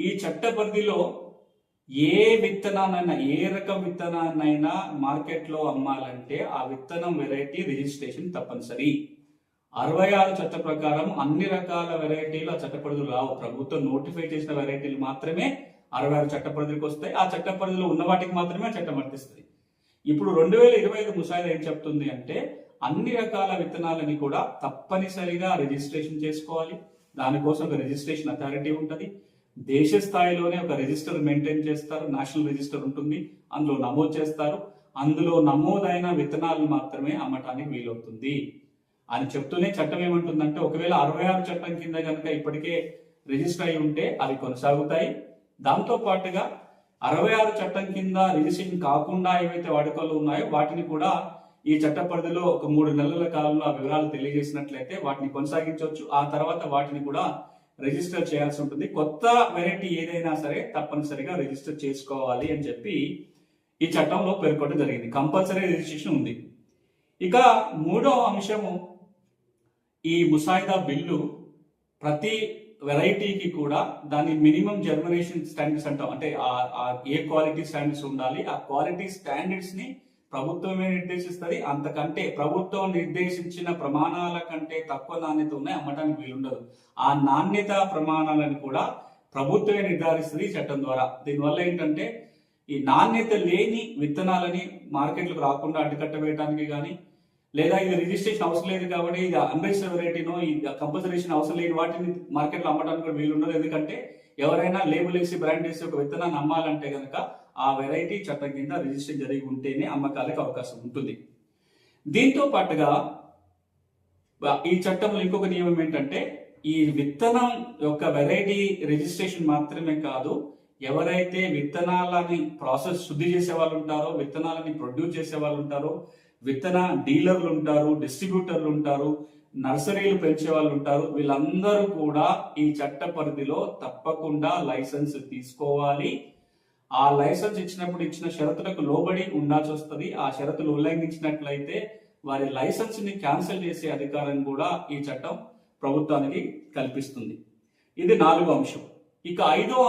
ఈ చట్ట పరిధిలో ఏ విత్తనాన్నైనా ఏ రకం విత్తనాన్నైనా మార్కెట్లో అమ్మాలంటే ఆ విత్తనం వెరైటీ రిజిస్ట్రేషన్ తప్పనిసరి. అరవై ఆరు చట్ట ప్రకారం అన్ని రకాల వెరైటీలు ఆ చట్ట పరిధిలో రావు. ప్రభుత్వం నోటిఫై చేసిన వెరైటీలు మాత్రమే అరవై ఆరు చట్ట పరిధికి వస్తాయి. ఆ చట్ట పరిధిలో ఉన్న వాటికి మాత్రమే చట్టం వర్తిస్తుంది. ఇప్పుడు రెండు వేల ఇరవై ఐదు ముసాయిదా ఏం చెప్తుంది అంటే అన్ని రకాల విత్తనాలని కూడా తప్పనిసరిగా రిజిస్ట్రేషన్ చేసుకోవాలి. దానికోసం ఒక రిజిస్ట్రేషన్ అథారిటీ ఉంటుంది. దేశ స్థాయిలోనే ఒక రిజిస్టర్ మెయింటైన్ చేస్తారు నేషనల్ రిజిస్టర్ ఉంటుంది అందులో నమోదు చేస్తారు. అందులో నమోదైన విత్తనాలు మాత్రమే అమ్మటానికి వీలవుతుంది. అని చెప్తూనే చట్టం ఏమంటుందంటే ఒకవేళ అరవై ఆరు చట్టం కింద కనుక ఇప్పటికే రిజిస్టర్ అయి ఉంటే అవి కొనసాగుతాయి. దాంతో పాటుగా అరవై ఆరు చట్టం కింద రిజిస్ట్రేషన్ కాకుండా ఏవైతే వాడుకలు ఉన్నాయో వాటిని కూడా ఈ చట్ట పరిధిలో ఒక మూడు నెలల కాలంలో ఆ వివరాలు తెలియజేసినట్లయితే వాటిని కొనసాగించవచ్చు. ఆ తర్వాత వాటిని కూడా రిజిస్టర్ చేయాల్సి ఉంటుంది. కొత్త వెరైటీ ఏదైనా సరే తప్పనిసరిగా రిజిస్టర్ చేసుకోవాలి అని చెప్పి ఈ చట్టంలో పేర్కొనడం జరిగింది. కంపల్సరీ రిజిస్ట్రేషన్ ఉంది. ఇక మూడో అంశము ఈ ముసాయిదా బిల్లు ప్రతి వెరైటీకి కూడా దాని మినిమం జర్మినేషన్ స్టాండర్డ్స్ అంటాం. అంటే ఆ- ఏ క్వాలిటీ స్టాండర్డ్స్ ఉండాలి ఆ క్వాలిటీ స్టాండర్డ్స్ని ప్రభుత్వమే నిర్దేశిస్తుంది? అంతకంటే ప్రభుత్వం నిర్దేశించిన ప్రమాణాల కంటే తక్కువ నాణ్యత ఉన్నాయి అమ్మటానికి వీలుండదు. ఆ నాణ్యత ప్రమాణాలను కూడా ప్రభుత్వమే నిర్ధారిస్తుంది చట్టం ద్వారా. దీనివల్ల ఏంటంటే ఈ నాణ్యత లేని విత్తనాలని మార్కెట్లకు రాకుండా అడ్డుకట్ట వేయడానికి కానీ లేదా ఇది రిజిస్ట్రేషన్ అవసరం లేదు కాబట్టి ఇది అన్రిజిస్టర్ వెరైటీనో ఇది కంపల్సరేషన్ అవసరం లేని వాటిని మార్కెట్లో అమ్మడానికి కూడా వీలుండదు. ఎందుకంటే ఎవరైనా లేబుల్ వేసి బ్రాండ్ వేసి ఒక విత్తనాన్ని అమ్మాలంటే కనుక ఆ వెరైటీ చట్టం కింద రిజిస్టర్ జరిగి ఉంటేనే అమ్మకాలకు అవకాశం ఉంటుంది. దీంతో పాటుగా ఈ చట్టంలో ఇంకొక నియమం ఏంటంటే ఈ విత్తనం యొక్క వెరైటీ రిజిస్ట్రేషన్ మాత్రమే కాదు ఎవరైతే విత్తనాలని ప్రాసెస్ శుద్ధి చేసే వాళ్ళు ఉంటారో విత్తనాలని ప్రొడ్యూస్ చేసే వాళ్ళు ఉంటారో విత్తన డీలర్లు ఉంటారు డిస్ట్రిబ్యూటర్లు ఉంటారు నర్సరీలు పెంచే వాళ్ళు ఉంటారు వీళ్ళందరూ కూడా ఈ చట్ట పరిధిలో తప్పకుండా లైసెన్స్ తీసుకోవాలి. ఆ లైసెన్స్ ఇచ్చినప్పుడు ఇచ్చిన షరతులకు లోబడి ఉండాల్సి వస్తుంది. ఆ షరతులు ఉల్లంఘించినట్లయితే వారి లైసెన్స్ని క్యాన్సిల్ చేసే అధికారం కూడా ఈ చట్టం ప్రభుత్వానికి కల్పిస్తుంది. ఇది నాలుగో అంశం. ఇక ఐదో